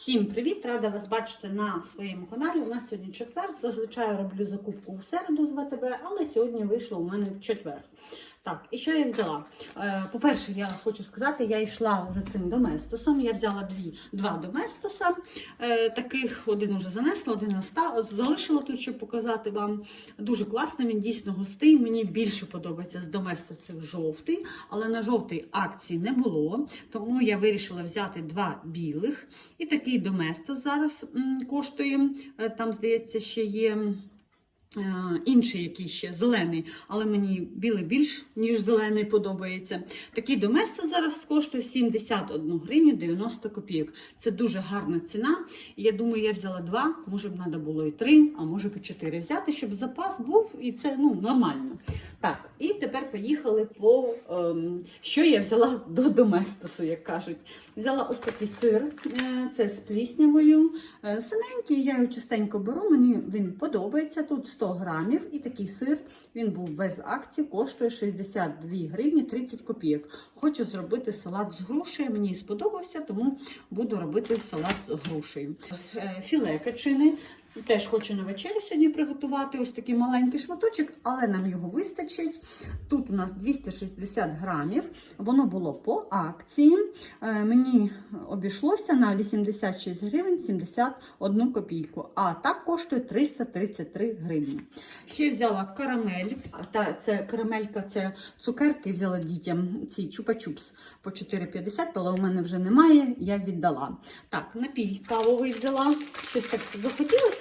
Всім привіт! Рада вас бачити на своєму каналі. У нас сьогодні четвер. Зазвичай роблю закупку у середу з ВТБ, але сьогодні вийшло у мене в четвер. Так, і що я взяла? Е, По-перше, я хочу сказати, я йшла за цим доместосом. Я взяла дві, два доместоса. Е, Таких один уже занесла, один залишила тут, щоб показати вам. Дуже класно, він дійсно густий. Мені більше подобається з доместосів жовтий, але на жовтий акції не було. Тому я вирішила взяти два білих. І такий доместос зараз коштує. е, Там, здається, ще є. Е, Інший який ще зелений, але мені білий більш ніж зелений подобається. Такий доместо зараз коштує 71 гривню 90 копійок. Це дуже гарна ціна. Я думаю, я взяла два, може б треба було і три, а може б і чотири взяти, щоб запас був, і це ну нормально. Так, і тепер поїхали по ем, що я взяла до доместосу, як кажуть. Взяла ось такий сир, е, це з пліснявою. Е, Синенький, я його частенько беру, мені він подобається. Тут 100 грамів. І такий сир, він був без акції, коштує 62 гривні 30 копійок. Хочу зробити салат з грушею. Мені сподобався, тому буду робити салат з грушею. Е, Філе качини. Теж хочу на вечерю сьогодні приготувати ось такий маленький шматочок, але нам його вистачить. Тут у нас 260 грамів. Воно було по акції. Е, Мені обійшлося на 86 гривень 71 копійку. А так коштує 333 гривні. Ще взяла карамель. Та це карамелька, це цукерки. Взяла дітям ці чупа-чупс по 4,50, але у мене вже немає. Я віддала. Так, напій кавовий взяла. Щось так захотілося.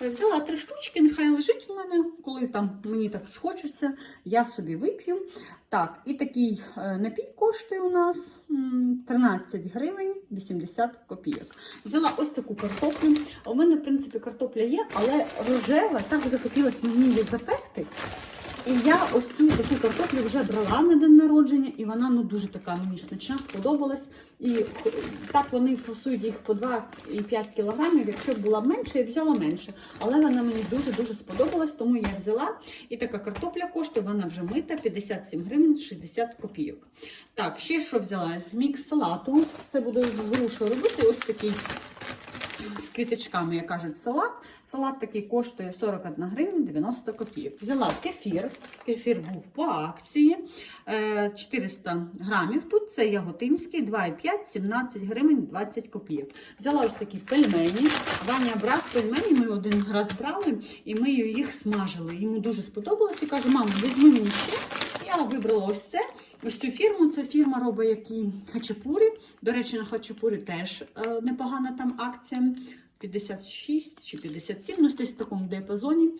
Взяла три штучки, нехай лежить у мене, коли там мені так схочеться, я собі вип'ю. Так, і такий е, напій коштує у нас 13 гривень 80 копійок. Взяла ось таку картоплю. У мене, в принципі, картопля є, але рожева так захотілося мені її запекти. І я ось цю таку картоплю вже брала на день народження, і вона ну дуже така мені смачна, сподобалась. І так вони фасують їх по 2,5 кілограмів. Якщо б була менше, я б взяла менше. Але вона мені дуже-дуже сподобалась, тому я взяла. І така картопля коштує, вона вже мита 57 гривень 60 копійок. Так, ще що взяла? Мікс салату. Це буду з грушею робити. Ось такий з квіточками, як кажуть, салат. Салат такий коштує 41 гривня 90 копійок. Взяла кефір. Кефір був по акції. Е, 400 грамів. Тут це яготинський, 2,5, 17 гривень 20 копійок. Взяла ось такі пельмені. Ваня брав пельмені, ми один раз брали і ми їх смажили. Йому дуже сподобалось і каже, мамо, візьми мені ще. Я вибрала ось це. Ось цю фірму. Це фірма робить які хачапурі. До речі, на хачапурі теж е, непогана там акція. 56 чи 57, ну десь в такому діапазоні.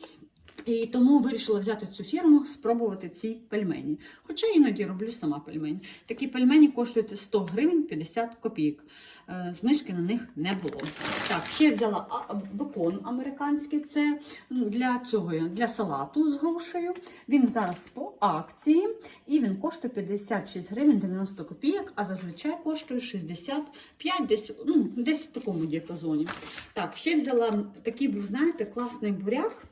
І тому вирішила взяти цю фірму, спробувати ці пельмені. Хоча іноді роблю сама пельмені. Такі пельмені коштують 100 гривень 50 копійок. Е, знижки на них не було. Так, ще взяла бекон американський, це ну, для цього для салату з грушею. Він зараз по акції і він коштує 56 гривень 90 копійок, а зазвичай коштує 65, десь ну, десь в такому діапазоні. Так, ще взяла такий був, знаєте, класний буряк.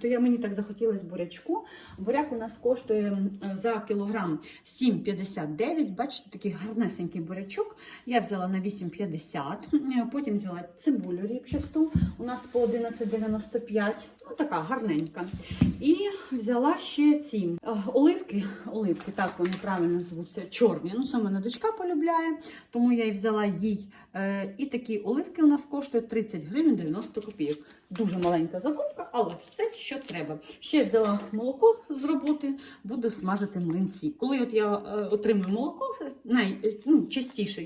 То я мені так захотілося бурячку. Буряк у нас коштує за кілограм 7,59. Бачите, такий гарнесенький бурячок. Я взяла на 8,59. 50. Е, потім взяла цибулю ріпчасту, у нас по 11,95. Ну, така гарненька. І взяла ще ці е, оливки. Оливки, так вони правильно звуться, чорні. Ну, саме на дочка полюбляє, тому я і взяла їй. Е, і такі оливки у нас коштують 30 гривень 90 копійок. Дуже маленька закупка, але все, що треба. Ще взяла молоко з роботи, буду смажити млинці. Коли от я е, отримую молоко, най, ну,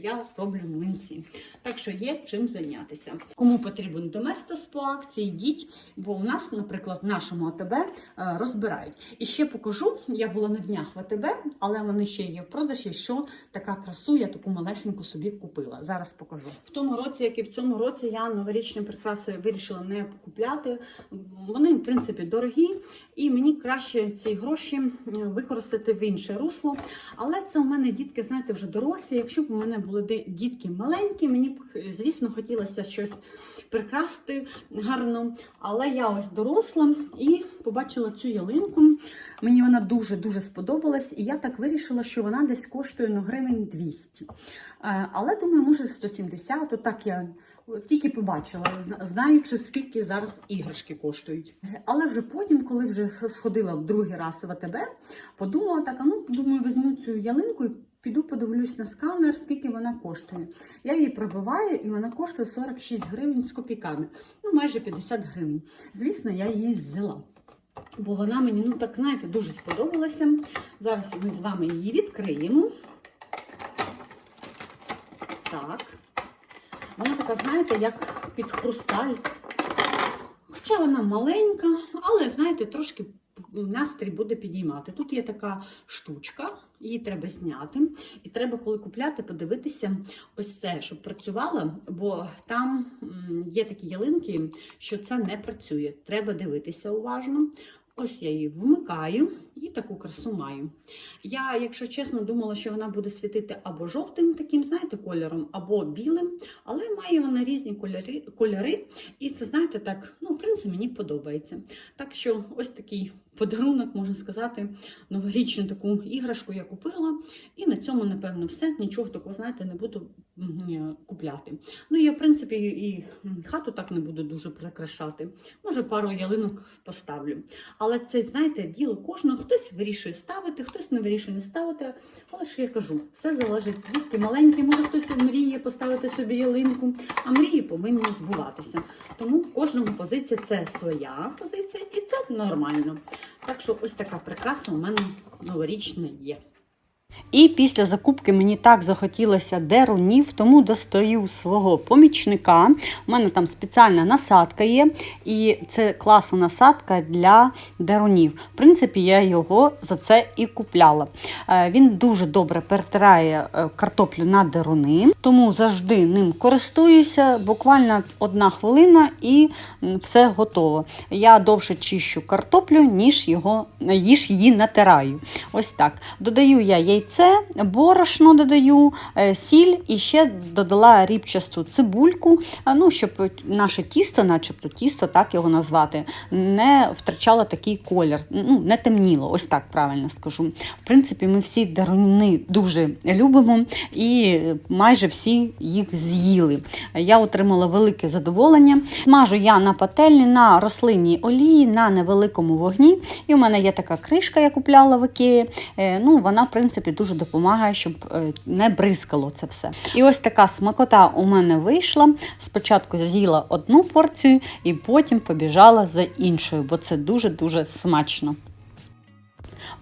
я роблю млинці. Так що є чим зайнятися. Кому потрібен доместос по акції, йдіть, бо у нас, наприклад, в нашому АТБ е, розбирають. І ще покажу, я була на днях в АТБ, але вони ще є в продажі, що така красу я таку малесеньку собі купила. Зараз покажу. В тому році, як і в цьому році, я новорічні прикраси вирішила не купляти. Вони, в принципі, дорогі, і мені краще ці гроші е, використати в інше русло. Але це у мене дітки, знаєте, вже дорослі. Якщо б у мене були дітки маленькі, мені б, звісно, хотілося щось прикрасти гарно. Але я ось доросла і побачила цю ялинку. Мені вона дуже-дуже сподобалась, і я так вирішила, що вона десь коштує ну, гривень 200. Е, Але думаю, може 170, отак я тільки побачила, знаючи, скільки зараз іграшки коштують. Але вже потім, коли вже сходила в другий раз в АТБ, подумала так, а ну думаю, візьму цю ялинку і піду подивлюсь на сканер, скільки вона коштує. Я її пробиваю, і вона коштує 46 гривень з копійками, ну майже 50 гривень. Звісно, я її взяла. Бо вона мені, ну так знаєте, дуже сподобалася. Зараз ми з вами її відкриємо. Так. Вона така, знаєте, як під хрусталь. Хоча вона маленька, але, знаєте, трошки настрій буде підіймати. Тут є така штучка, її треба зняти. І треба, коли купляти, подивитися ось це, щоб працювало, бо там є такі ялинки, що це не працює. Треба дивитися уважно. Ось я її вмикаю і таку красу маю. Я, якщо чесно, думала, що вона буде світити або жовтим таким, знаєте, кольором, або білим, але має вона різні кольори, кольори. І це, знаєте, так, ну, в принципі, мені подобається. Так що ось такий подарунок, можна сказати, новорічну таку іграшку я купила. І на цьому, напевно, все. Нічого такого, знаєте, не буду купляти. Ну, я, в принципі, і хату так не буду дуже прикрашати. Може, пару ялинок поставлю. Але це, знаєте, діло кожного. Хтось вирішує ставити, хтось не вирішує не ставити. Але ж я кажу, все залежить дітки маленькі. Може хтось мріє поставити собі ялинку, а мрії повинні збуватися. Тому в кожному позиція це своя позиція, і це нормально. Так що ось така прикраса у мене новорічна є. І після закупки мені так захотілося дерунів, тому достаю свого помічника. У мене там спеціальна насадка є, і це класна насадка для дерунів. В принципі, я його за це і купляла. Е, Він дуже добре перетирає е, картоплю на деруни, тому завжди ним користуюся. Буквально одна хвилина і все готово. Я довше чищу картоплю, ніж, його, ніж її натираю. Ось так. Додаю я яйце, борошно додаю, е, сіль і ще додала рібчасту цибульку, ну, щоб наше тісто, начебто тісто, так його назвати, не втрачало такий колір, ну, не темніло, ось так правильно скажу. В принципі, ми всі даруни дуже любимо і майже всі їх з'їли. Я отримала велике задоволення. Смажу я на пательні на рослинній олії на невеликому вогні. І у мене є така кришка, я купляла в Ікеї. Е, Ну, вона, в принципі, дуже допомагає, щоб е, не бризкало це все. І ось така смакота у мене вийшла. Спочатку з'їла одну порцію і потім побіжала за іншою, бо це дуже-дуже смачно.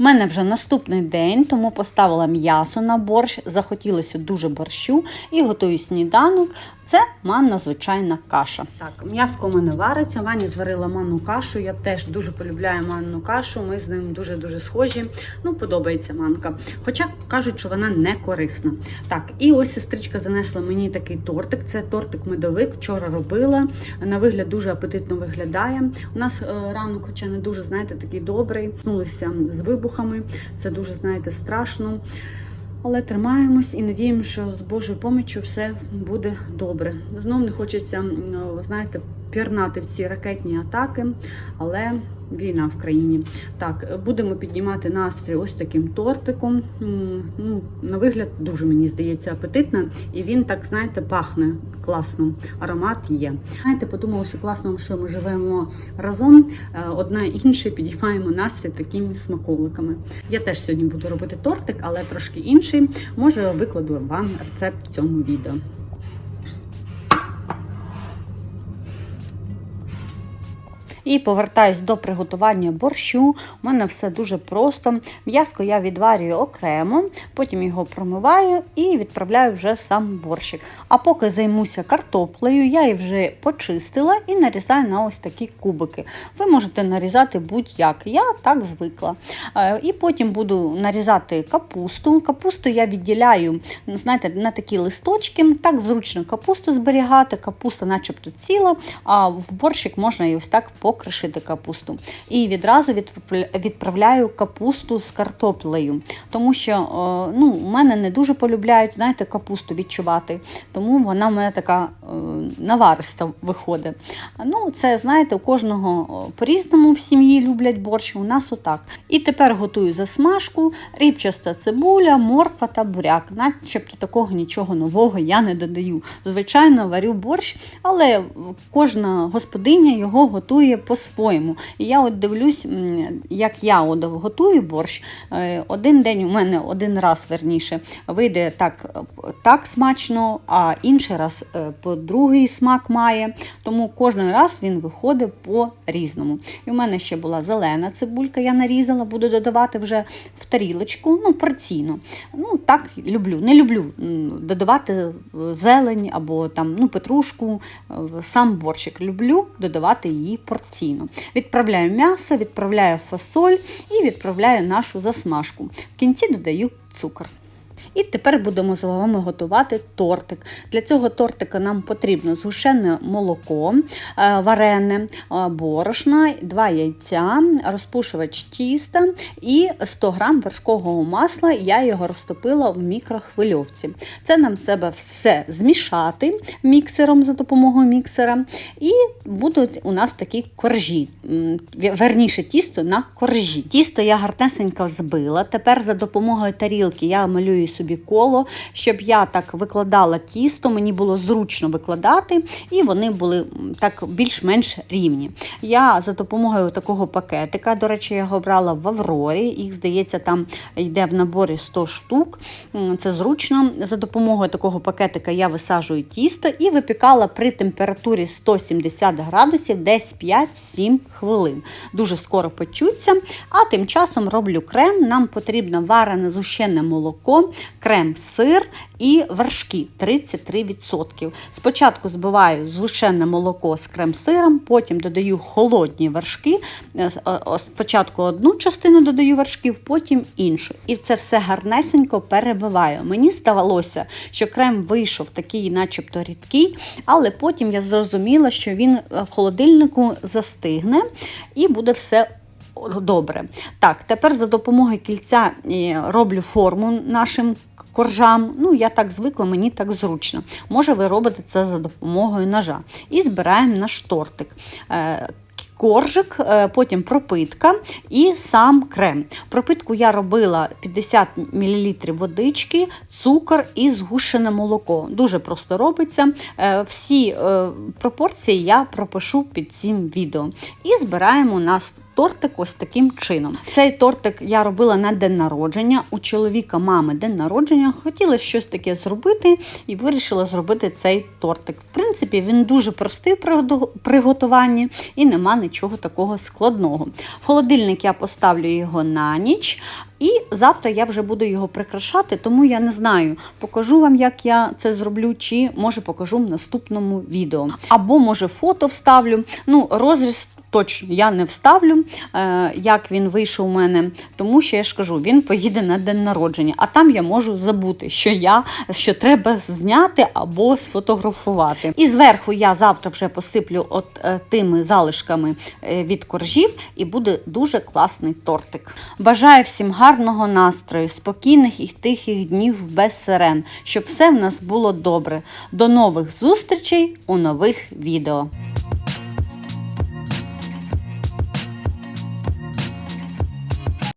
У мене вже наступний день, тому поставила м'ясо на борщ, захотілося дуже борщу і готую сніданок. Це манна звичайна каша. Так, м'яско у мене вариться. Ваня зварила манну кашу. Я теж дуже полюбляю манну кашу. Ми з ним дуже-дуже схожі. Ну, подобається манка. Хоча кажуть, що вона не корисна. Так, і ось сестричка занесла мені такий тортик. Це тортик медовик. Вчора робила. На вигляд дуже апетитно виглядає. У нас е, ранок, хоча не дуже, знаєте, такий добрий. Знулися з вибухами. Це дуже, знаєте, страшно. Але тримаємось і надіємося, що з Божою поміччю все буде добре. Знов не хочеться, знаєте, пірнати в ці ракетні атаки, але війна в країні. Так, будемо піднімати настрій ось таким тортиком. Ну, на вигляд дуже мені здається апетитно, і він так, знаєте, пахне класно. Аромат є. Знаєте, подумала, що класно, що ми живемо разом. е, Одна іншій підіймаємо настрій такими смаколиками. Я теж сьогодні буду робити тортик, але трошки інший. Може, викладу вам рецепт в цьому відео. І повертаюсь до приготування борщу. У мене все дуже просто. М'яско я відварюю окремо, потім його промиваю і відправляю вже сам борщик. А поки займуся картоплею, я її вже почистила і нарізаю на ось такі кубики. Ви можете нарізати будь-як. Я так звикла. Е, І потім буду нарізати капусту. Капусту я відділяю знаєте, на такі листочки. Так зручно капусту зберігати, капуста начебто ціла, а в борщик можна і ось так покладати покришити капусту. І відразу відправляю капусту з картоплею, тому що е, ну, у мене не дуже полюбляють, знаєте, капусту відчувати, тому вона в мене така е, навариста виходить. Ну, це, знаєте, у кожного по-різному в сім'ї люблять борщ, у нас отак. І тепер готую засмажку, рібчаста цибуля, морква та буряк. Начебто такого нічого нового я не додаю. Звичайно, варю борщ, але кожна господиня його готує по-своєму. І я от дивлюсь, як я от готую борщ. Е, Один день у мене один раз верніше вийде так, так смачно, а інший раз е, по другий смак має. Тому кожен раз він виходить по-різному. І у мене ще була зелена цибулька, я нарізала, буду додавати вже в тарілочку, ну, порційно. Ну, так люблю. Не люблю додавати е, зелень або там, ну, петрушку, в сам борщик. Люблю додавати її порційно. Відправляю м'ясо, відправляю фасоль і відправляю нашу засмажку. В кінці додаю цукор. І тепер будемо з вами готувати тортик. Для цього тортика нам потрібно згущене молоко, е, варене, е, борошно, два яйця, розпушувач тіста і 100 г вершкового масла. Я його розтопила в мікрохвильовці. Це нам треба все змішати міксером за допомогою міксера. І будуть у нас такі коржі. Верніше тісто на коржі. Тісто я гарнесенько збила. Тепер за допомогою тарілки я малюю собі коло, щоб я так викладала тісто, мені було зручно викладати, і вони були так більш-менш рівні. Я за допомогою такого пакетика, до речі, я його брала в Аврорі, їх здається, там йде в наборі 100 штук. Це зручно. За допомогою такого пакетика я висаджую тісто і випікала при температурі 170 градусів десь 5-7 хвилин. Дуже скоро печуться. А тим часом роблю крем. Нам потрібно варене згущене молоко, крем, сир і вершки 33%. Спочатку збиваю згущене молоко з крем-сиром, потім додаю холодні вершки. Е, о, Спочатку одну частину додаю вершків, потім іншу. І це все гарнесенько перебиваю. Мені здавалося, що крем вийшов такий, начебто рідкий, але потім я зрозуміла, що він е, в холодильнику застигне і буде все добре. Так, тепер за допомогою кільця е, роблю форму нашим коржам. Ну, я так звикла, мені так зручно. Може, ви робите це за допомогою ножа. І збираємо наш тортик. Е, Коржик, е, потім пропитка і сам крем. Пропитку я робила 50 мл водички, цукор і згущене молоко. Дуже просто робиться. Всі пропорції я пропишу під цим відео. І збираємо у нас тортик ось таким чином. Цей тортик я робила на день народження. У чоловіка мами день народження. Хотіла щось таке зробити і вирішила зробити цей тортик. В принципі, він дуже простий го- приготуванні і нема нічого такого складного. В холодильник я поставлю його на ніч. І завтра я вже буду його прикрашати, тому я не знаю, покажу вам, як я це зроблю, чи може покажу в наступному відео. Або може фото вставлю. Ну, розріз точно я не вставлю, е, як він вийшов у мене, тому що я ж кажу, він поїде на день народження, а там я можу забути, що я що треба зняти або сфотографувати. І зверху я завтра вже посиплю от е, тими залишками е, від коржів, і буде дуже класний тортик. Бажаю всім гарного настрою, спокійних і тихих днів без сирен, щоб все в нас було добре. До нових зустрічей у нових відео.